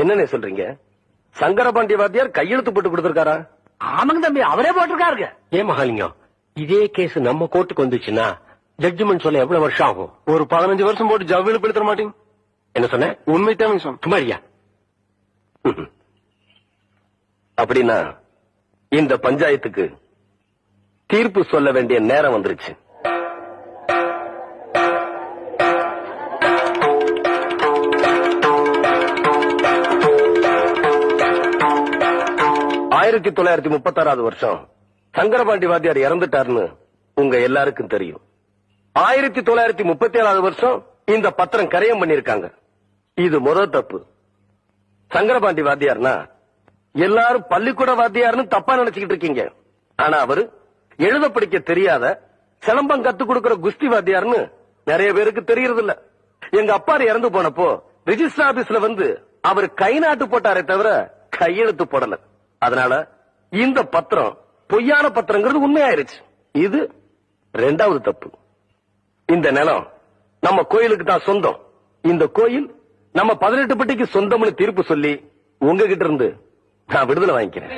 என்னன்னு சொல்றீங்க? சங்கரபாண்டி வாத்தியார் கையெழுத்து போட்டு கொடுத்திருக்காரா? ஆமாங்க தம்பி அவரே போட்டிருக்காருங்க. ஏன் மகாலிங்கம்? இதே கேஸ் நம்ம கோர்ட்டுக்கு வந்துச்சுன்னா ஜட்ஜ்மெண்ட் சொல்ல எவ்வளவு வருஷம் ஆகும்? ஒரு பதினஞ்சு வருஷம் போட்டு ஜவ்வில படுத்துற மாட்டீங்க. என்ன சொன்ன? உண்மை தான் சொன்ன. சுமாரியா அப்படின்னா இந்த பஞ்சாயத்துக்கு தீர்ப்பு சொல்ல வேண்டிய நேரம் வந்துருச்சு. ஆயிரத்தி தொள்ளாயிரத்தி முப்பத்தாறாவது வருஷம் சங்கரபாண்டி வாத்தியார் இறந்துட்டாருன்னு உங்க எல்லாருக்கும் தெரியும். ஆயிரத்தி தொள்ளாயிரத்தி முப்பத்தி ஏழாவது வருஷம் இந்த பத்திரம் கரையம் பண்ணிருக்காங்க இது முதல் தப்பு. சங்கரபாண்டி வாத்தியார்னா எல்லாரும் பள்ளிக்கூட வாத்தியார்னு தப்பா நினைச்சுக்கிட்டு இருக்கீங்க. ஆனா அவரு எழுத படிக்க தெரியாத சிலம்பம் கத்து கொடுக்கிற குஸ்தி வாத்தியார்னு நிறைய பேருக்கு தெரியறது இல்ல எங்க அப்பா இறந்து போனப்போ ரிஜிஸ்டர் ஆபீஸ்ல வந்து அவர் கை நாட்டு போட்டாரே தவிர கையெழுத்து போடல. அதனால இந்த பத்திரம் பொய்யான பத்திரங்கிறது உண்மையாயிருச்சு. இது ரெண்டாவது தப்பு. இந்த நிலம் நம்ம கோயிலுக்கு தான் சொந்தம். இந்த கோயில் நம்ம பதினெட்டு பட்டிக்கு சொந்தம்னு தீர்ப்பு சொல்லி உங்ககிட்ட இருந்து நான் விடுதலை வாங்கிக்கிறேன்.